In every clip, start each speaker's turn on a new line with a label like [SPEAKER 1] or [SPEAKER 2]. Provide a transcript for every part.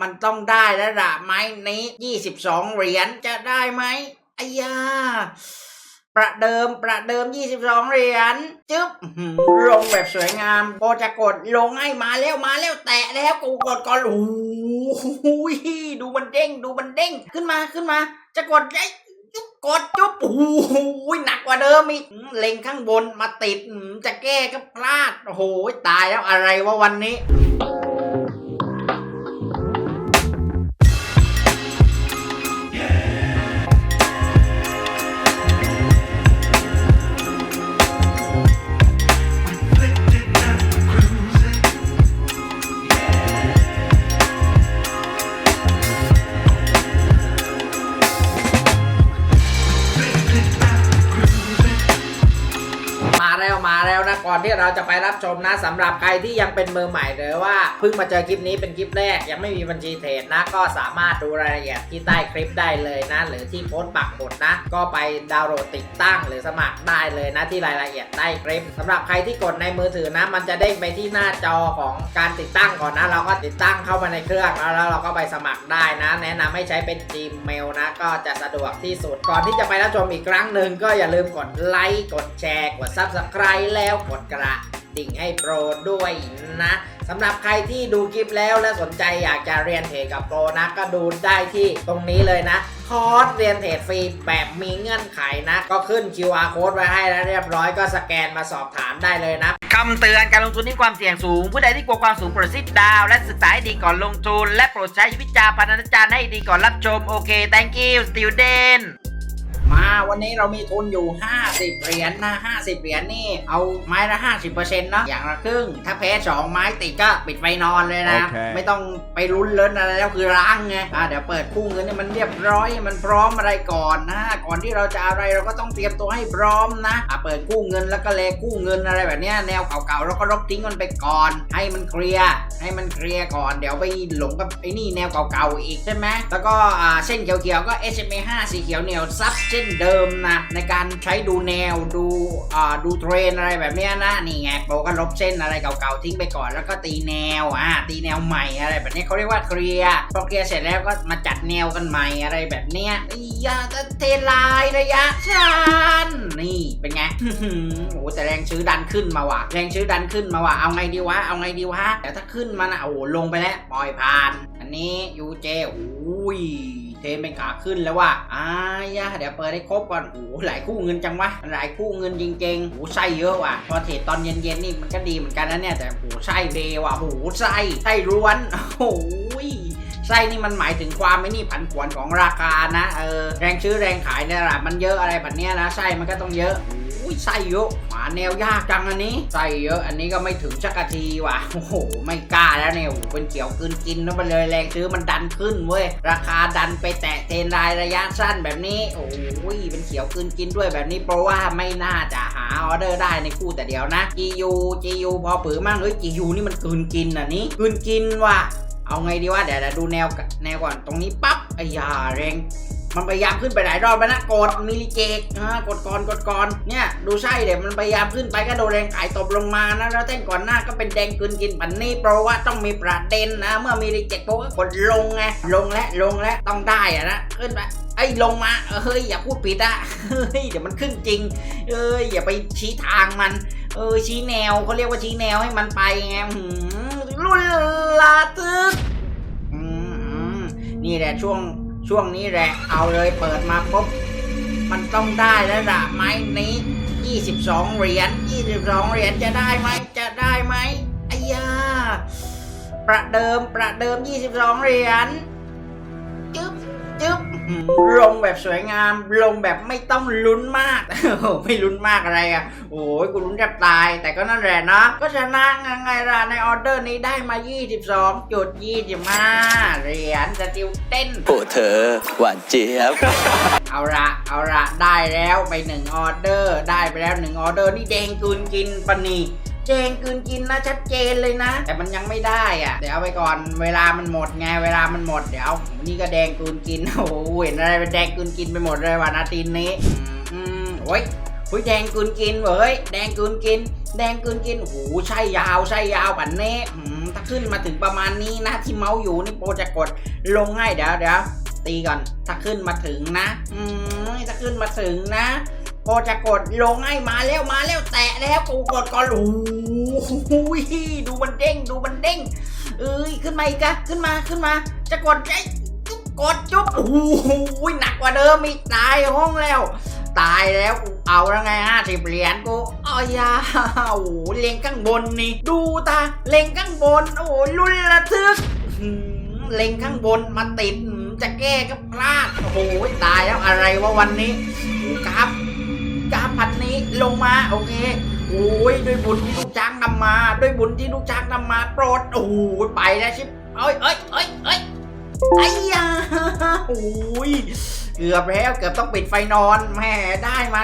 [SPEAKER 1] มันต้องได้แล้วละไม้นี้ยี่สิบสองเหรียญจะได้ไหมไอ้ยาประเดิมประเดิม 22 เหรียญจึ๊บลงแบบสวยงามโบจะกดลงให้มาแล้วมาแล้วแตะแล้วกูกดก่อนโอ้โดูมันเด้งดูมันเด้งขึ้นมาขึ้นมา จะกดไอ้จุ๊บกดจุ๊บโอ้โหนักกว่าเดิมอีกเล็งข้างบนมาติดจะแก้ก็พลาดโอ้โหตายแล้วอะไรวะวันนี้ เราจะไปรับชมนะสำหรับใครที่ยังเป็นมือใหม่หรือว่าเพิ่งมาเจอคลิปนี้เป็นคลิปแรก ยังไม่มีบัญชีเทรดนะ ก็สามารถดูรายละเอียดที่ใต้คลิปได้เลยนะ หรือที่โพสต์ปักหมุดนะ ก็ไปดาวน์โหลดติดตั้งหรือสมัครได้เลยนะที่รายละเอียดใต้คลิปสำหรับใครที่กดในมือถือนะ มันจะเด้งไปที่หน้าจอของการติดตั้งก่อนนะ เราก็ติดตั้งเข้ามาในเครื่องแล้วแล้วเราก็ไปสมัครได้นะ แนะนำให้ใช้เป็น Gmail นะ ก็จะสะดวกที่สุดก่อนที่จะไปรับชมอีกครั้งหนึ่งก็อย่าลืมกดไลค์กดแชร์กด Subscribe แล้วกดกระ ดิ่งให้โปรด้วยนะสำหรับใครที่ดูคลิปแล้วและสนใจอยากจะเรียนเทรดกับโปรนะก็ดูได้ที่ตรงนี้เลยนะคอร์สเรียนเทรดฟรีแบบมีเงื่อนไขนะ ก็ขึ้น QR code ไว้ให้แล้วเรียบร้อยก็สแกนมาสอบถามได้เลยนะคำเตือนการลงทุนที่ความเสี่ยงสูง ผู้ใดที่กลัวความสูงโปรดซิดดาว และศึกษาให้ดีก่อนลงทุน และโปรดใช้วิจารณ์ณญาณให้ดีก่อนรับชมโอเค thank you student มาวันนี้เรามีทุนอยู่ 50 เหรียญนะ50 เหรียญนี่เอาไม้ละ 50%เนาะอย่างละครึ่ง ถ้าแพ้2ไม้ติดก็ปิดไฟนอนเลยนะ
[SPEAKER 2] โอเค
[SPEAKER 1] ไม่ต้องไปลุ้นเลินอะไรแล้วคือล้างไงอะเดี๋ยวเปิดคู่เงินให้มันเรียบร้อยให้มันพร้อมอะไรก่อนนะ ก่อนที่เราจะอะไรเราก็ต้องเตรียมตัวให้พร้อมนะอะเปิดคู่เงินแล้วก็เลคู่เงินอะไรแบบเนี้ยแนวเก่าๆเราก็ลบทิ้งมันไปก่อน ให้มันเคลียร์ให้มันเคลียร์ก่อนเดี๋ยวไปหลงกับไอ้นี่แนวเก่าๆอีกใช่ไหมแล้วก็อ่าเส้นเขียวๆก็ SMA 5สีเขียวเหนียวซับเช่นเดิมนะ ในการใช้ดูแนวดูอ่าดูเทรนอะไรแบบเนี้ยนะนี่ไงโปรก็ลบเส้นอะไรเก่าๆทิ้งไปก่อนแล้วก็ตีแนวอ่าตีแนวใหม่อะไรแบบนี้เขาเรียกว่าเคลียร์พอเคลียร์เสร็จแล้วก็มาจัดแนวกันใหม่อะไรแบบเนี้ยอียาจะเทลายระยะชันนี่เป็นไงโอ้แต่แรงซื้อดันขึ้นมาว่ะ แรงซื้อดันขึ้นมาว่ะเอาไงดีวะเอาไงดีวะแต่ถ้าขึ้นมานะโอ้ลงไปแล้วปล่อยผ่าน อันนี้ยูเจอุ้ย เทนเป็นขาขึ้นแล้วว่ะอายะเดี๋ยวเปิดให้ครบก่อนโอ้โหหลายคู่เงินจังวะหลายคู่เงินจริงๆโอ้โหไส้เยอะว่ะพอเทรดตอนเย็นๆนี่มันก็ดีเหมือนกันนะเนี่ยแต่โอ้โหไส้เบว่ะโอ้โหไส้ไส้ร้วนโอ้ยไส้นี่มันหมายถึงความไม่นี่ผันผวนของราคานะเออแรงซื้อแรงขายเนี่ยแหละมันเยอะอะไรแบบเนี้ยนะไส้มันก็ต้องเยอะ อุ้ยไส้เยอะหมาแนวยากจังอันนี้ไส้เยอะอันนี้ก็ไม่ถึงสักทีว่ะ โอ้โห ไม่กล้าแล้วเนี่ยเป็นเขียวกินกินแล้วมันเลยแรงซื้อมันดันขึ้นเว้ย ราคาดันไปแตะเทรนรายระยะสั้นแบบนี้ โอ้ยเป็นเขียวกินกินด้วยแบบนี้เพราะว่าไม่น่าจะหาออเดอร์ได้ในคู่แต่เดียวนะ GU GU พอปือมั่งเฮ้ย GU นี่มันกินกินอะนี่กินกินว่ะเอาไงดีวะเดี๋ยวเดี๋ยวดูแนวแนวก่อนตรงนี้ปั๊บไอ้ยาแรง มันพยายามขึ้นไปหลายรอบแล้วนะกดมิลิเจกกดก่อนกดก่อนเนี่ยดูใช่เดี๋ยวมันพยายามขึ้นไปก็โดนแรงขายตบลงมานะแล้วเต้นก่อนหน้าก็เป็นแดงกืนกินปันนี่เพราะว่าต้องมีประเด็นนะ เมื่อมีรีเจ็คโปก็กดลงไงลงและลงและต้องได้อะนะขึ้นไปไอ้ลงมาเฮ้ยอย่าพูดผิดอะเฮ้ยเดี๋ยวมันขึ้นจริงเอ้ยอย่าไปชี้ทางมัน เออชี้แนวเขาเรียกว่าชี้แนวให้มันไปไงหืมรุ่นลาตึกอืมนี่แหละช่วง ช่วงนี้แหละ เอาเลยเปิดมาปุ๊บ มันต้องได้แล้วละไม้นี้ 22 เหรียญ 22 เหรียญจะได้ไหม จะได้ไหมไอ้ยาประเดิมประเดิม 22 เหรียญจึ๊บจึ๊บอื้อหือ ลงแบบสวยงาม ลงแบบไม่ต้องลุ้นมาก ไม่ลุ้นมากอะไรอะ โอ้ยกูลุ้นแทบตาย แต่ก็นั่นแหละเนาะ ก็ชนะไงล่ะในออเดอร์นี้ได้มา 22.25 เหรียญสติวเต้น
[SPEAKER 3] โอ้เธอ หวานเจี๊ยบ
[SPEAKER 1] เอาละเอาละได้แล้วไปหนึ่งออเดอร์ ได้ไปแล้วหนึ่งออเดอร์นี่แดงกืนกินปะนี แดงกืนกินนะชัดเจนเลยนะ แต่มันยังไม่ได้อะ เดี๋ยวเอาไปก่อนเวลามันหมดไงเวลามันหมดเดี๋ยวนี่ก็แดงกืนกินโอ้โหเห็นอะไรเป็นแดงกืนกินไปหมดเลยวันอาทิตย์นี้อืมโอ้ยหุยแดงกืนกินเว้ยแดงกืนกิน แดงกืนกินโอ้โหใช่ยาวใช่ยาวปันนี้อืมถ้าขึ้นมาถึงประมาณนี้นะ ที่เมาส์อยู่นี่โปรจะกดลงให้เดี๋ยวเดี๋ยวตีก่อน ถ้าขึ้นมาถึงนะ อืมถ้าขึ้นมาถึงนะ โปรจะกดลงให้มาแล้วมาแล้วแตะแล้วกูกดก่อนโอ้โหดูมันเด้งดูมันเด้งเอ้ยขึ้นมาอีกอะขึ้นมาขึ้นมา จะกดไอ้กดจุ๊บโอ้โหนักกว่าเดิมอีกตายห้องแล้ว ตายแล้วกูเอาแล้วไงห้าสิบเหรียญกูอ้อยาโอ้เล็งข้างบนนี่ ดูตาเล็งข้างบน โอ้ลุ้นระทึกหืมเล็งข้างบนมาติดจะแก้ก็พลาดโอ้โหตายแล้วอะไรวะวันนี้โอ้กราฟกราฟ พันนี้ลงมาโอเคโอ้ยด้วยบุญที่ลูกจ้างนำมา ด้วยบุญที่ลูกจ้างนำมาโปรดโอ้โหไปแล้วชิบเอ้ยเอ้ยเอ้ยเอ้ยไอ้ยาโอ้ยเกือบแล้วเกือบต้องปิดไฟนอนแหมได้มา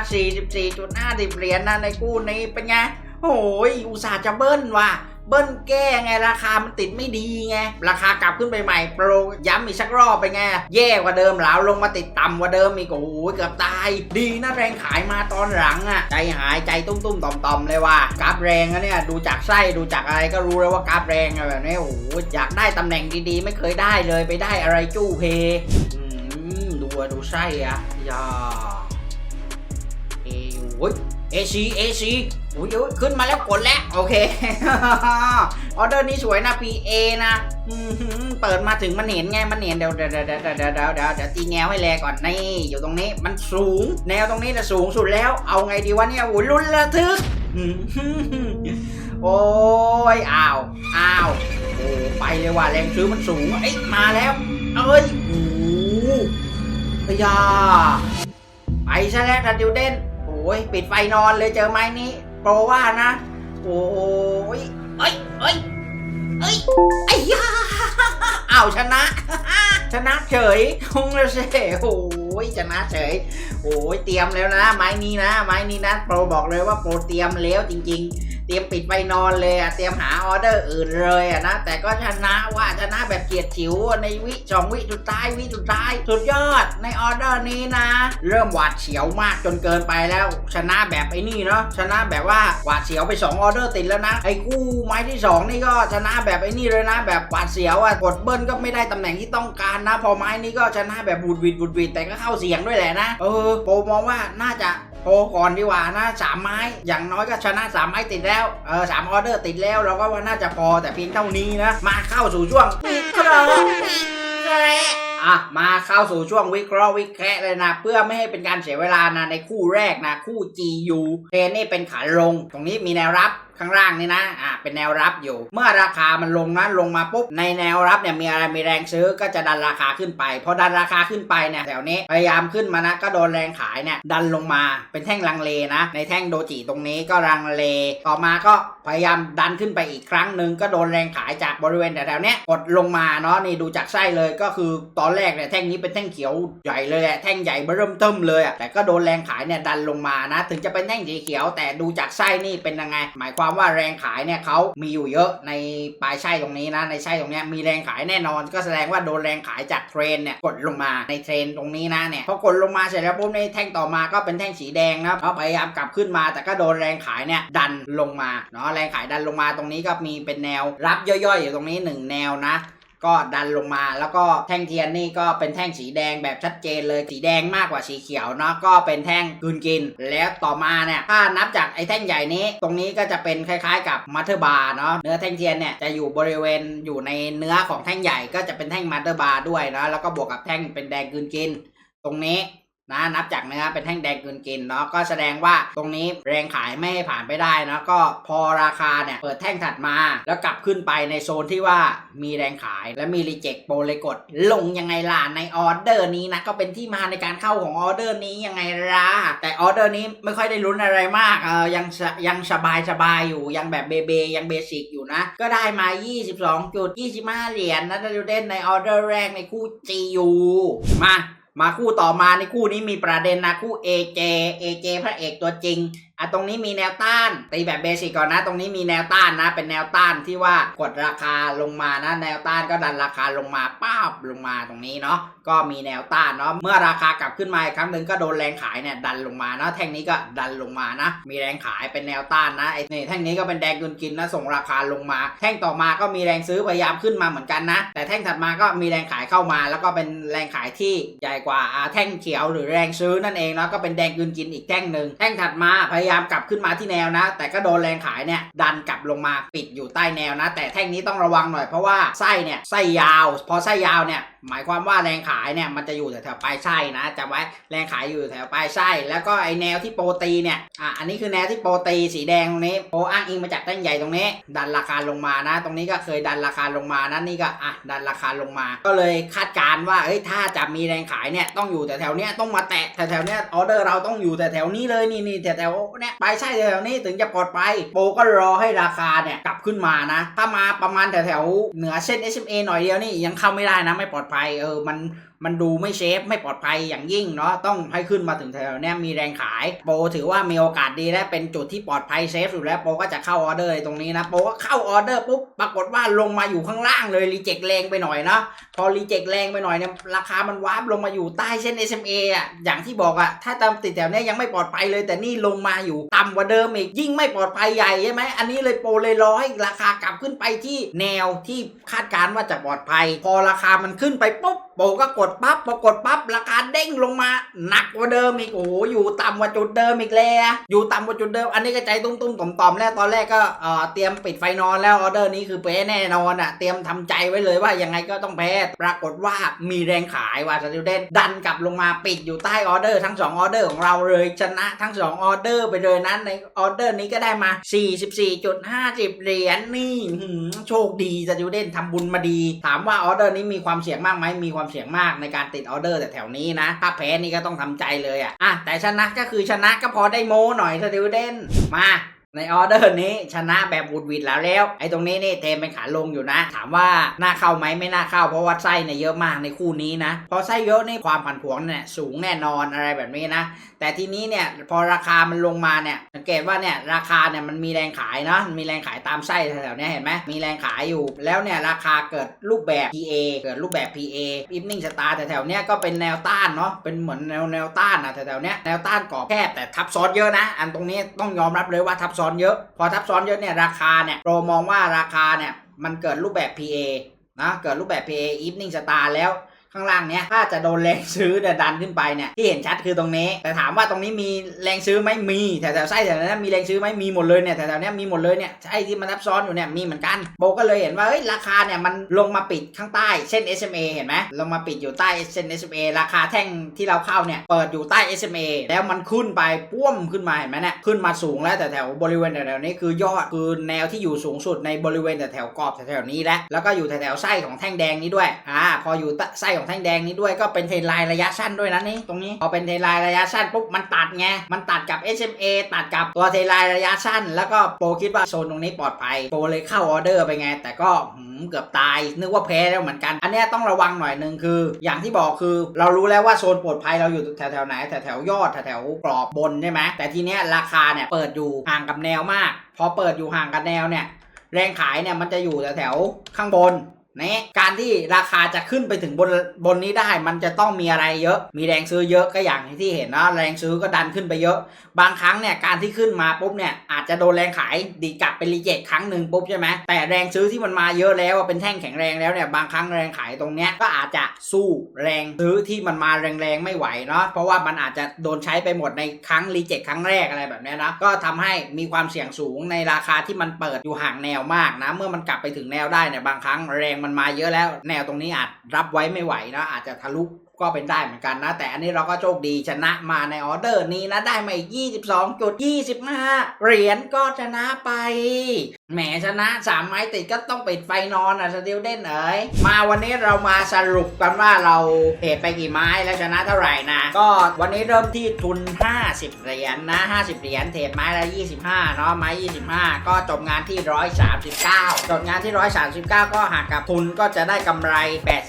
[SPEAKER 1] 44.50เหรียญนะในกู้นี้เป็นไงโอ้ยอุตส่าห์จะเบิ้ลว่ะ เบิ้ลแก้ไงราคามันติดไม่ดีไง ราคากลับขึ้นไปใหม่โปรย้ำอีกสักรอบไปไง แย่กว่าเดิมหลาวลงมาติดต่ำกว่าเดิมอีกโอ้ยเกือบตาย ดีนะแรงขายมาตอนหลังอะใจหายใจตุ้มๆต่อมๆเลยว่ะกราฟแรงนะเนี่ยดูจากไส้ดูจากอะไรก็รู้แล้วว่ากราฟแรงอะแบบนี้โอ้โหอยากได้ตำแหน่งดีๆ ไม่เคยได้เลยไปได้อะไรจู้เพอืมดูดูไส้อะยาเอโอ้ย เอชีเอชีอุ้ยขึ้นมาแล้วกดแล้ว โอเค ออเดอร์นี้สวยนะ PA นะเปิดมาถึงมันเห็นไง มันเห็นเดี๋ยวเดี๋ยวเดี๋ยวเดี๋ยวเดี๋ยวเดี๋ยวตีแนวให้แรงก่อนนี่ อยู่ตรงนี้มันสูง แนวตรงนี้จะสูงสุดแล้ว เอาไงดีวะเนี่ยโอ้ยลุ้นระทึกโอ้ยอ้าวอ้าวโอ้ไปเลยว่ะแรงซื้อมันสูงเอ้ยมาแล้วเอ้ยโอ้ยยาไปใช่แล้วทันดิวเด่น อ้ยปิดไฟนอนเลยเจอไม้นี้โปรว่านะ โอ้ยเอ้ยเอ้ยเอ้ยไอ้ยาอ้าวชนะ ชนะเฉยคงละเสโอ้ยชนะเฉยโอ้ยเตรียมแล้วนะ ไม้นี้นะ ไม้นี้นะโปรบอกเลยว่าโปรเตรียมแล้วจริง ๆ รียมปิดไฟนอนเลยอะเตรียมหาออเดอร์อื่นเลยอะนะแต่ก็ชนะว่าชนะแบบเกียรติฉิวในวิสองวิสุดท้ายวิสุดท้ายสุดยอดในออเดอร์นี้นะ เริ่มหวาดเสียวมากจนเกินไปแล้ว ชนะแบบไอ้นี่เนาะชนะแบบว่าหวาดเสียวไปสองออเดอร์ติดแล้วนะไอ้กู้ไม้ที่สองนี่ก็ชนะแบบไอ้นี่เลยนะ แบบหวาดเสียวอะกดเบิ้ลก็ไม่ได้ตำแหน่งที่ต้องการนะ พอไม้นี้ก็ชนะแบบบูดวิดบูดวิดแต่ก็เข้าเสียงด้วยแหละนะเออโปรมองว่าน่าจะ โทรก่อนดีกว่านะสามไม้ อย่างน้อยก็ชนะสามไม้ติดแล้ว เออสามออเดอร์ติดแล้ว เราก็ว่าน่าจะพอแต่เพียงเท่านี้นะ มาเข้าสู่ช่วงวิเคราะห์วิเคราะห์อะมาเข้าสู่ช่วงวิเคราะห์วิเคราะห์เลยนะ เพื่อไม่ให้เป็นการเสียเวลานะในคู่แรกนะ คู่ GU เทนนี่เป็นขาลง ตรงนี้มีแนวรับข้างล่างนี่นะ อะเป็นแนวรับอยู่ เมื่อราคามันลงนะลงมาปุ๊บ ในแนวรับเนี่ยมีอะไรมีแรงซื้อก็จะดันราคาขึ้นไป พอดันราคาขึ้นไปเนี่ยแถวนี้พยายามขึ้นมานะ ก็โดนแรงขายเนี่ยดันลงมา เป็นแท่งลังเลนะ ในแท่งโดจิตรงนี้ก็ลังเล ต่อมาก็พยายามดันขึ้นไปอีกครั้งหนึ่งก็โดนแรงขายจากบริเวณแถวๆเนี้ยกดลงมาเนาะนี่ดูจากไส้เลยก็คือตอนแรกเนี่ยแท่งนี้เป็นแท่งเขียวใหญ่เลยแหละแท่งใหญ่เริ่มเติมเลยอะแต่ก็โดนแรงขายเนี่ยดันลงมานะ ถึงจะเป็นแท่งสีเขียวแต่ดูจากไส้นี่เป็นยังไงหมายความความว่าแรงขายเนี่ยเขามีอยู่เยอะในปลายใช่ตรงนี้นะในใช่ตรงนี้มีแรงขายแน่นอน ก็แสดงว่าโดนแรงขายจากเทรนเนี่ยกดลงมาในเทรนตรงนี้นะเนี่ยพอกดลงมาเสร็จแล้วปุ๊บในแท่งต่อมาก็เป็นแท่งสีแดงนะเขาพยายามกลับขึ้นมา แต่ก็โดนแรงขายเนี่ยดันลงมาเนาะแรงขายดันลงมาตรงนี้ก็มีเป็นแนวรับย่อยๆอยู่ตรงนี้หนึ่งแนวนะ ก็ดันลงมาแล้วก็แท่งเทียนนี่ก็เป็นแท่งสีแดงแบบชัดเจนเลยสีแดงมากกว่าสีเขียวเนาะก็เป็นแท่งกืนกิน แล้วต่อมาเนี่ยถ้านับจากไอ้แท่งใหญ่นี้ ตรงนี้ก็จะเป็นคล้ายๆ กับมัตเตอร์บาร์เนาะเนื้อแท่งเทียนเนี่ยจะอยู่บริเวณอยู่ในเนื้อของแท่งใหญ่ก็จะเป็นแท่งมัตเตอร์บาร์ด้วยนะแล้วก็บวกกับแท่งเป็นแดงกืนกิน ตรงนี้ นะนับจากเนื้อเป็นแท่งแดงกลืนกินเนาะก็แสดงว่าตรงนี้แรงขายไม่ให้ผ่านไปได้นะก็พอราคาเนี่ยเปิดแท่งถัดมา แล้วกลับขึ้นไปในโซนที่ว่ามีแรงขายและมีรีเจ็คโปรเลยกด ลงยังไงล่ะในออเดอร์นี้นะก็เป็นที่มาในการเข้าของออเดอร์นี้ยังไงล่ะแต่ออเดอร์นี้ไม่ค่อยได้ลุ้นอะไรมากเออยังยังสบายสบายอยู่ยังแบบเบเบยังเบสิกอยู่นะ ก็ได้มา 22.25 เหรียญนะดูเด่นในออเดอร์แรกในคู่ GU มา มาคู่ต่อมาในคู่นี้มีประเด็นนะคู่ AJ AJ พระเอกตัวจริง อะตรงนี้มีแนวต้านตีแบบเบสิกก่อนนะ ตรงนี้มีแนวต้านนะ เป็นแนวต้านที่ว่ากดราคาลงมานะ แนวต้านก็ดันราคาลงมาป้าบลงมาตรงนี้เนาะก็มีแนวต้านเนาะเมื่อราคากลับขึ้นมาอีกครั้งหนึ่งก็โดนแรงขายเนี่ยดันลงมานะแท่งนี้ก็ดันลงมานะ มีแรงขายเป็นแนวต้านนะไอ้นี่แท่งนี้ก็เป็นแดงกุนกินนะส่งราคาลงมา แท่งต่อมาก็มีแรงซื้อพยายามขึ้นมาเหมือนกันนะ แต่แท่งถัดมาก็มีแรงขายเข้ามา แล้วก็เป็นแรงขายที่ใหญ่กว่าแท่งเขียวหรือแรงซื้อนั่นเองเนาะก็เป็นแดงกุนกินอีกแท่งหนึ่งแท่งถัดมาพยายามยามกลับขึ้นมาที่แนวนะ แต่ก็โดนแรงขายเนี่ยดันกลับลงมาปิดอยู่ใต้แนวนะ แต่แท่งนี้ต้องระวังหน่อยเพราะว่าไส้เนี่ยไส้ยาว พอไส้ยาวเนี่ย หมายความว่าแรงขายเนี่ยมันจะอยู่แถวๆปลายไส้นะจำไว้แรงขายอยู่แถวปลายไส้แล้วก็ไอแนวที่โปรตีเนี่ยอะอันนี้คือแนวที่โปรตีสีแดงตรงนี้โปรอ้างอิงมาจากแท่งใหญ่ตรงนี้ ดันราคาลงมานะ ตรงนี้ก็เคยดันราคาลงมานะนี่ก็อะดันราคาลงมา ก็เลยคาดการณ์ว่าเอ้ยถ้าจะมีแรงขายเนี่ยต้องอยู่แต่แถวๆเนี้ยต้องมาแตะแถวๆเนี้ยออเดอร์เราต้องอยู่แต่แถวๆนี้เลยนี่นี่แถวๆเนี้ยปลายไส้แถวๆนี้ถึงจะปลอดภัยโปรก็รอให้ราคาเนี่ยกลับขึ้นมานะ ถ้ามาประมาณแถวๆเหนือเส้น SMA หน่อยเดียวนี่ยังเข้าไม่ได้นะไม่ปลอดภัยเออมันมันดูไม่เชฟไม่ปลอดภัยอย่างยิ่งเนาะต้องให้ขึ้นมาถึงแถวเนี้ยมีแรงขาย โปรถือว่ามีโอกาสดีและเป็นจุดที่ปลอดภัยเซฟอยู่แล้วโปรก็จะเข้าออเดอร์ตรงนี้นะโปรก็เข้าออเดอร์ปุ๊บปรากฏว่าลงมาอยู่ข้างล่างเลยรีเจ็คแรงไปหน่อยเนาะพอรีเจ็คแรงไปหน่อยเนี่ยราคามันวาร์ปลงมาอยู่ใต้เส้น SMA อะอย่างที่บอกอะถ้าตามติดแถวเนี้ยยังไม่ปลอดภัยเลย แต่นี่ลงมาอยู่ต่ำกว่าเดิมอีกยิ่งไม่ปลอดภัยใหญ่ใช่ไหมอันนี้เลยโปรเลยรอให้ราคากลับขึ้นไปที่แนวที่คาดการณ์ว่าจะปลอดภัย พอราคามันขึ้นไปปุ๊บโปก็กดปั๊บพอกดปั๊บราคาเด้งลงมาหนักกว่าเดิมอีกโอ้โหอยู่ต่ำกว่าจุดเดิมอีกแล้วอยู่ต่ำกว่าจุดเดิม อันนี้ก็ใจตุ้มๆต่อมๆแล้วตอนแรกก็เอ่อเตรียมปิดไฟนอนแล้วออเดอร์นี้คือแพ้แน่นอนอะเตรียมทำใจไว้เลยว่ายังไงก็ต้องแพ้ปรากฏว่ามีแรงขายว่าสติวเดนดันกลับลงมาปิดอยู่ใต้ออเดอร์ทั้งสองออเดอร์ของเราเลยชนะทั้งสองออเดอร์ไปเลยนั้นในออเดอร์นี้ก็ได้มา 44.50 เหรียญนี่โชคดีสติวเดนทำบุญมาดี ถามว่าออเดอร์นี้มีความเสี่ยงมากไหมมีความเสี่ยงมากในการติดออเดอร์แต่แถวนี้นะ ถ้าแพ้นี่ก็ต้องทำใจเลยอะอะแต่ชนะก็คือชนะก็พอได้โม้หน่อยสติวเดนมา ในออเดอร์นี้ชนะแบบบุดวิดแล้วแล้ว ไอ้ตรงนี้นี่เทมเป็นขาลงอยู่นะ ถามว่าน่าเข้าไหมไม่น่าเข้า เพราะว่าไส้เนี่ยเยอะมากในคู่นี้นะ พอไส้เยอะนี่ความผันผวนเนี่ยสูงแน่นอนอะไรแบบนี้นะ แต่ทีนี้เนี่ยพอราคามันลงมาเนี่ยสังเกตว่าเนี่ยราคาเนี่ยมันมีแรงขายเนาะมีแรงขายตามไส้แถวๆนี้เห็นไหมมีแรงขายอยู่ แล้วเนี่ยราคาเกิดรูปแบบ PA เกิดรูปแบบ PA อิฟนิ่งสตาร์แถวๆเนี้ยก็เป็นแนวต้านเนาะเป็นเหมือนแนวแนวต้านอะแถวๆเนี้ยแนวต้านกรอบแคบแต่ทับซ้อนเยอะนะ อันตรงนี้ต้องยอมรับเลยว่าทับซ้อนเยอะ พอทับซ้อนเยอะเนี่ยราคาเนี่ยโปรมองว่าราคาเนี่ยมันเกิดรูปแบบ PA นะเกิดรูปแบบ PA Evening Star แล้ว ข้างล่างเนี้ยถ้าจะโดนแรงซื้อเนี่ยดันขึ้นไปเนี่ยที่เห็นชัดคือตรงนี้ แต่ถามว่าตรงนี้มีแรงซื้อไหมมีแถวๆไส้แถวนั้นมีแรงซื้อไหมมีหมดเลยเนี่ยแถวๆนี้มีหมดเลยเนี่ยไอ้ที่มันทับซ้อนอยู่เนี่ยมีเหมือนกันโบก็เลยเห็นว่าเฮ้ยราคาเนี่ยมันลงมาปิดข้างใต้เส้น SMA เห็นไหมลงมาปิดอยู่ใต้เส้น SMA ราคาแท่งที่เราเข้าเนี่ยเปิดอยู่ใต้ SMA แล้วมันขึ้นไปป้วมขึ้นมาเห็นไหมเนี่ยขึ้นมาสูงแล้วแต่แถวบริเวณแถวๆนี้คือยอดคือแนวที่อยู่สูงสุดในบริเวณแถวๆกรอบแถวๆนี้แล้วแล้วก็อยู่แถวๆไส้ของแท่งแดงนี้ด้วยอ่าพออยู่ไส้ของแท่งแดงนี้ด้วยก็เป็นเทรนไลน์ระยะสั้นด้วยนะนี่ตรงนี้พอเป็นเทรนไลน์ระยะสั้นปุ๊บมันตัดไงมันตัดกับ SMA ตัดกับตัวเทรนไลน์ระยะสั้น แล้วก็โปรคิดว่าโซนตรงนี้ปลอดภัยโปรเลยเข้าออเดอร์ไปไง แต่ก็หืมเกือบตายนึกว่าแพ้แล้วเหมือนกัน อันนี้ต้องระวังหน่อยหนึ่งคือ อย่างที่บอกคือ เรารู้แล้วว่าโซนปลอดภัยเราอยู่แถวแถวๆไหนแถวแถวๆยอดแถวแถวๆกรอบบนใช่ไหมแต่ทีเนี้ยราคาเนี่ยเปิดอยู่ห่างกับแนวมาก พอเปิดอยู่ห่างกับแนวเนี่ยแรงขายเนี่ยมันจะอยู่แถวแถวข้างบน นี่การที่ราคาจะขึ้นไปถึงบนบนนี้ได้มันจะต้องมีอะไรเยอะ มีแรงซื้อเยอะก็อย่างที่เห็นนะแรงซื้อก็ดันขึ้นไปเยอะ บางครั้งเนี่ยการที่ขึ้นมาปุ๊บเนี่ยอาจจะโดนแรงขายดีกลับเป็นรีเจ็คครั้งหนึ่งปุ๊บใช่ไหมแต่แรงซื้อที่มันมาเยอะแล้วเป็นแท่งแข็งแรงแล้วเนี่ยบางครั้งแรงขายตรงเนี้ยก็อาจจะสู้แรงซื้อที่มันมาแรงๆไม่ไหวเนาะเพราะว่ามันอาจจะโดนใช้ไปหมดในครั้งรีเจ็คครั้งแรกอะไรแบบนี้นะก็ทำให้มีความเสี่ยงสูงในราคาที่มันเปิดอยู่ห่างแนวมากนะเมื่อมันกลับไปถึงแนวได้เนี่ยบางครั้งแรงมันมาเยอะแล้ว แนวตรงนี้อาจรับไว้ไม่ไหวนะอาจจะทะลุก็เป็นได้เหมือนกันนะ แต่อันนี้เราก็โชคดีชนะมาในออเดอร์นี้นะ ได้มาอีก 22.25 เหรียญก็ชนะไป แหมชนะสามไม้ติดก็ต้องปิดไฟนอนอะสติลเด่นเอ๋ยมาวันนี้เรามาสรุปกันว่าเราเทรดไปกี่ไม้แล้วชนะเท่าไหร่นะ ก็วันนี้เริ่มที่ทุน 50 เหรียญนะ50 เหรียญเทรดไม้ละ25เนาะไม้ 25 ก็จบงานที่ 139จบงานที่ 139 ก็หักกับทุนก็จะได้กำไร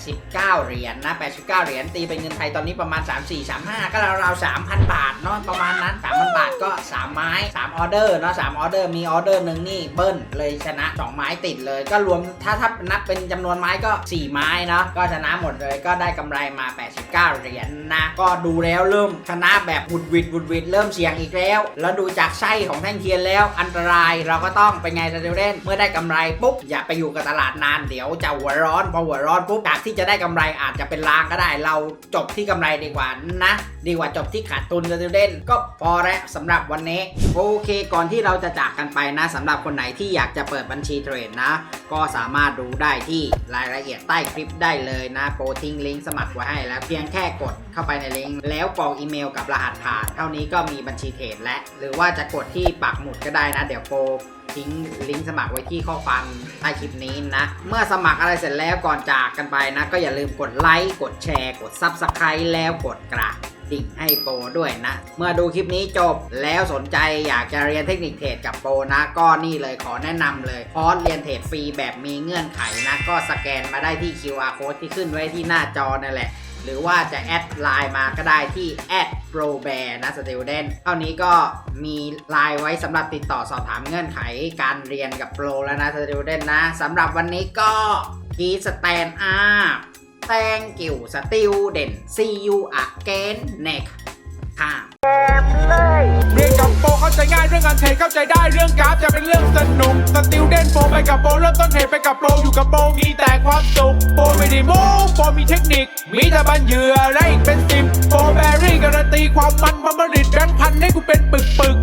[SPEAKER 1] 89 เหรียญนะ89 เหรียญตีเป็นเงินไทยตอนนี้ประมาณ 34 35 ก็ราวๆ3,000 บาทเนาะประมาณนั้น3,000 บาทก็ 3 ไม้ 3 ออเดอร์เนาะ3ออเดอร์มีออเดอร์หนึ่งนี่เบิ้ลเลยชนะ 2 ไม้ติดเลย ก็รวมถ้าถ้านับเป็นจำนวนไม้ก็ 4 ไม้เนาะก็ชนะหมดเลยก็ได้กำไรมา 89 เหรียญนะก็ดูแล้วเริ่มชนะแบบบุดหวิดบุดหวิดเริ่มเสี่ยงอีกแล้ว แล้วดูจากไส้ของแท่งเทียนแล้วอันตรายเราก็ต้องเป็นไงสเตลเดนเมื่อได้กำไรปุ๊บอย่าไปอยู่กับตลาดนานเดี๋ยวจะหัวร้อนพอหัวร้อนปุ๊บจากที่จะได้กำไรอาจจะเป็นลางก็ได้เราจบที่กำไรดีกว่านะ ดีกว่าจบที่ขาดทุนสเตลเดนก็พอแล้วสำหรับวันนี้ โอเค ก่อนที่เราจะจากกันไปนะสำหรับคนไหนที่อยากจะเปิดบัญชีเทรดนะ ก็สามารถดูได้ที่รายละเอียดใต้คลิปได้เลยนะโปรทิ้งลิงก์สมัครไว้ให้แล้วเพียงแค่กดเข้าไปในลิงก์แล้วกรอกอีเมลกับรหัสผ่าน เท่านี้ก็มีบัญชีเทรดและ หรือว่าจะกดที่ปักหมุดก็ได้นะ เดี๋ยวโปร ทิ้งลิงก์สมัครไว้ที่ข้อความใต้คลิปนี้นะ เมื่อสมัครอะไรเสร็จแล้วก่อนจากกันไปนะ ก็อย่าลืมกดไลค์กดแชร์ กด Subscribe แล้วกดกระดิ่งให้โปรด้วยนะ เมื่อดูคลิปนี้จบแล้วสนใจอยากจะเรียนเทคนิคเทรดกับโปรนะ ก็นี่เลยขอแนะนำเลยคอร์สเรียนเทรดฟรีแบบมีเงื่อนไขนะ ก็สแกนมาได้ที่ QR code ที่ขึ้นไว้ที่หน้าจอนั่นแหละ หรือว่าจะแอดไลน์มาก็ได้ที่แอดโปรแบร์นะสติวเดนเท่านี้ก็มีไลน์ไว้สำหรับติดต่อสอบถามเงื่อนไขการเรียนกับโปรแล้วนะสติวเดนนะสำหรับวันนี้ก็กีสแตนอาร์แตงกิวสติวเดน see you again next time
[SPEAKER 2] ใจง่ายเรื่องงานเทเข้าใจได้เรื่องกราฟจะเป็นเรื่องสนุกสติลเด่นโฟไปกับโปรเริ่มต้นเหตุไปกับโปรอยู่กับโปรมีแต่ความสุขโปรไม่ได้โม้โปรมีเทคนิค มีแต่บันเหยื่อและอีกเป็นสิบโปรแบรี่การันตีความมันบัมบริดแบงค์พันให้กูเป็นปึกปึก